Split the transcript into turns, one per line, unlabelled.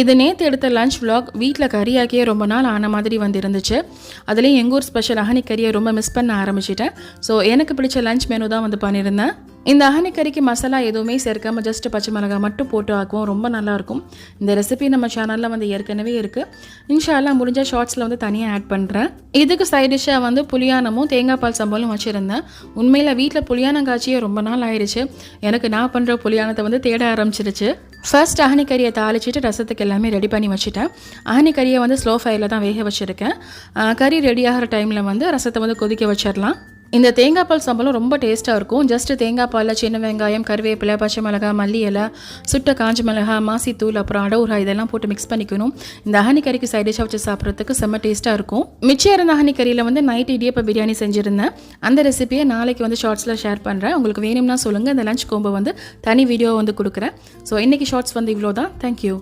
இது நேற்று எடுத்த லஞ்ச் விலாக் வீட்டில் கறியாக்கியே ரொம்ப நாள் ஆன மாதிரி வந்து இருந்துச்சு அதுலேயும் எங்கள் ஊர் ஸ்பெஷல் அகனி கறியை ரொம்ப மிஸ் பண்ண ஆரம்பிச்சிட்டேன். ஸோ எனக்கு பிடிச்ச லஞ்ச் மெனு தான் வந்து பண்ணியிருந்தேன் இந்த அகனி கறிக்கு மசாலா எதுவுமே சேர்க்காமல் ஜஸ்ட் பச்சை மிளகாய் மட்டும் போட்டு ஆக்குவோம். ரொம்ப நல்லாயிருக்கும். இந்த ரெசிபி நம்ம சேனலில் வந்து ஏற்கனவே இருக்குது இன்ஷால்லாம் முடிஞ்ச ஷார்ட்ஸில் வந்து தனியாக ஆட் பண்ணுறேன் இதுக்கு சைட் டிஷ்ஷாக வந்து புளியானமும் தேங்காய் பால் சம்பளும் வச்சுருந்தேன். உண்மையில் வீட்டில் புளியானம் காய்ச்சியே ரொம்ப நாள் ஆயிடுச்சு எனக்கு நான் பண்ணுற புளியானத்தை வந்து தேட ஆரம்பிச்சிருச்சு. ஃபர்ஸ்ட் அகனி கறியை தாளிச்சிட்டு ரசத்துக்கு எல்லாமே ரெடி பண்ணி வச்சுட்டேன். அகனி கறியை வந்து ஸ்லோ ஃபயரில் தான் வேக வச்சுருக்கேன். கறி ரெடி ஆகிற டைமில் வந்து ரசத்தை வந்து கொதிக்க வச்சிடலாம். இந்த தேங்காய் பால் சம்பளம் ரொம்ப டேஸ்ட்டாக இருக்கும். ஜஸ்ட் தேங்காய் பாலில் சின்ன வெங்காயம் கருவேப்பிலை பச்சை மிளகாய் மல்லி இலை சுட்ட காஞ்ச மிளகாய் மாசித்தூள் அப்புறம் அடவுரா இதெல்லாம் போட்டு மிக்ஸ் பண்ணிக்கணும். இந்த அகனிக்கறிக்கு சைட் டிஷ்ஷாக வச்சு சாப்பிட்றதுக்கு செம்ம டேஸ்ட்டாக இருக்கும். மிச்சம் இருந்த அகனிக்கறியில் வந்து நைட் இடியப்ப பிரியாணி செஞ்சுருந்தேன். அந்த ரெசிபியை நாளைக்கு வந்து ஷார்ட்ஸில் ஷேர் பண்ணுறேன் உங்களுக்கு வேணும்னா சொல்லுங்கள் இந்த லஞ்ச் கோம்பை வந்து தனி வீடியோ வந்து கொடுக்குறேன். ஸோ இன்றைக்கி ஷார்ட்ஸ் வந்து இவ்வளோ தான் தேங்க்யூ